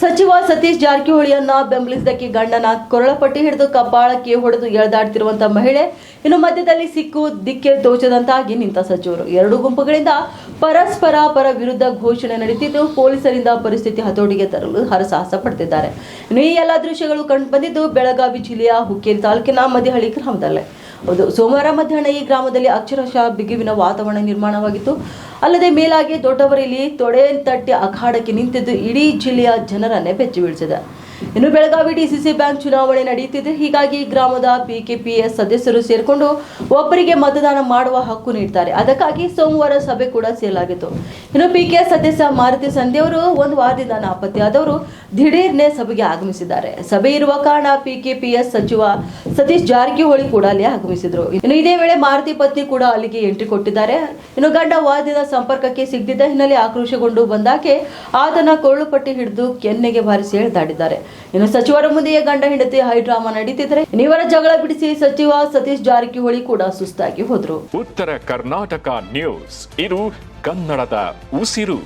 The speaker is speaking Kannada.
ಸಚಿವ ಸತೀಶ್ ಜಾರಕಿಹೊಳಿಯನ್ನ ಬೆಂಬಲಿಸಿದಕ್ಕೆ ಗಂಡನ ಕೊರಳಪಟ್ಟಿ ಹಿಡಿದು ಕಪಾಳಕ್ಕೆ ಹೊಡೆದು ಎಳೆದಾಡ್ತಿರುವಂತಹ ಮಹಿಳೆ ಇನ್ನು ಮಧ್ಯದಲ್ಲಿ ಸಿಕ್ಕು ದಿಕ್ಕೆ ತೋಚದಂತಾಗಿ ನಿಂತ ಸಚಿವರು. ಎರಡು ಗುಂಪುಗಳಿಂದ ಪರಸ್ಪರ ಪರ ವಿರುದ್ಧ ಘೋಷಣೆ ನಡೀತಿದ್ದು ಪೊಲೀಸರಿಂದ ಪರಿಸ್ಥಿತಿ ಹತೋಟಿಗೆ ತರಲು ಹರಸಾಹಸ ಪಡ್ತಿದ್ದಾರೆ. ಇನ್ನು ಈ ಎಲ್ಲ ದೃಶ್ಯಗಳು ಕಂಡು ಬಂದಿದ್ದು, ಬೆಳಗಾವಿ ಜಿಲ್ಲೆಯ ಹುಕ್ಕೇರಿ ತಾಲೂಕಿನ ಮದಿಹಳ್ಳಿ ಗ್ರಾಮದಲ್ಲೇ. ಹೌದು, ಸೋಮವಾರ ಮಧ್ಯಾಹ್ನ ಈ ಗ್ರಾಮದಲ್ಲಿ ಅಕ್ಷರಶಃ ಬಿಗುವಿನ ವಾತಾವರಣ ನಿರ್ಮಾಣವಾಗಿತ್ತು. ಅಲ್ಲದೆ ಮೇಲಾಗಿ ದೊಡ್ಡವರಲ್ಲಿ ತೊಡೆ ತಟ್ಟಿ ಅಖಾಡಕ್ಕೆ ನಿಂತಿದ್ದು ಇಡೀ ಜಿಲ್ಲೆಯ ಜನರನ್ನೇ ಬೆಚ್ಚಿ ಬೀಳಿಸಿದೆ. ಇನ್ನು ಬೆಳಗಾವಿ ಡಿಸಿಸಿ ಬ್ಯಾಂಕ್ ಚುನಾವಣೆ ನಡೆಯುತ್ತಿದೆ. ಹೀಗಾಗಿ ಗ್ರಾಮದ ಪಿಕೆಪಿಎಸ್ ಸದಸ್ಯರು ಸೇರಿಕೊಂಡು ಒಬ್ಬರಿಗೆ ಮತದಾನ ಮಾಡುವ ಹಕ್ಕು ನೀಡ್ತಾರೆ. ಅದಕ್ಕಾಗಿ ಸೋಮವಾರ ಸಭೆ ಕೂಡ ಸೇರಲಾಗಿತ್ತು. ಇನ್ನು ಪಿಕೆಎಸ್ ಸದಸ್ಯ ಮಾರುತಿ ಸಂಧ್ಯಾ ಅವರು ಒಂದು ವಾರದಿಂದ ನಾಪತ್ತೆಯಾದವರು ದಿಢೀರ್ನೆ ಸಭೆಗೆ ಆಗಮಿಸಿದ್ದಾರೆ. ಸಭೆ ಇರುವ ಕಾರಣ ಪಿಕೆಪಿಎಸ್ ಸಚಿವ ಸತೀಶ್ ಜಾರಕಿಹೊಳಿ ಕೂಡ ಅಲ್ಲಿ ಆಗಮಿಸಿದ್ರು. ಇನ್ನು ಇದೇ ವೇಳೆ ಮಾರುತಿ ಪತ್ನಿ ಕೂಡ ಅಲ್ಲಿಗೆ ಎಂಟ್ರಿ ಕೊಟ್ಟಿದ್ದಾರೆ. ಇನ್ನು ಗಂಡ ವಾದಿನ ಸಂಪರ್ಕಕ್ಕೆ ಸಿಗದಿದ್ದ ಹಿನ್ನೆಲೆ ಆಕ್ರೋಶಗೊಂಡು ಬಂದಾಕೆ ಆತನ ಕೊರಳು ಪಟ್ಟಿ ಹಿಡಿದು ಕೆನ್ನೆಗೆ ಬಾರಿಸಿ ಎಳೆದಾಡಿದ್ದಾರೆ. ಇನ್ನು ಸಚಿವರ ಮುಂದೆಯೇ ಗಂಡ ಹೆಂಡತಿ ಹೈಡ್ರಾಮಾ ನಡೀತಿದ್ರೆ ನೀವರ ಜಗಳ ಬಿಡಿಸಿ ಸಚಿವ ಸತೀಶ್ ಜಾರಕಿಹೊಳಿ ಕೂಡ ಸುಸ್ತಾಗಿ ಹೋದ್ರು. ಉತ್ತರ ಕರ್ನಾಟಕ ನ್ಯೂಸ್. ಇದು ಕನ್ನಡದ ಉಸಿರು.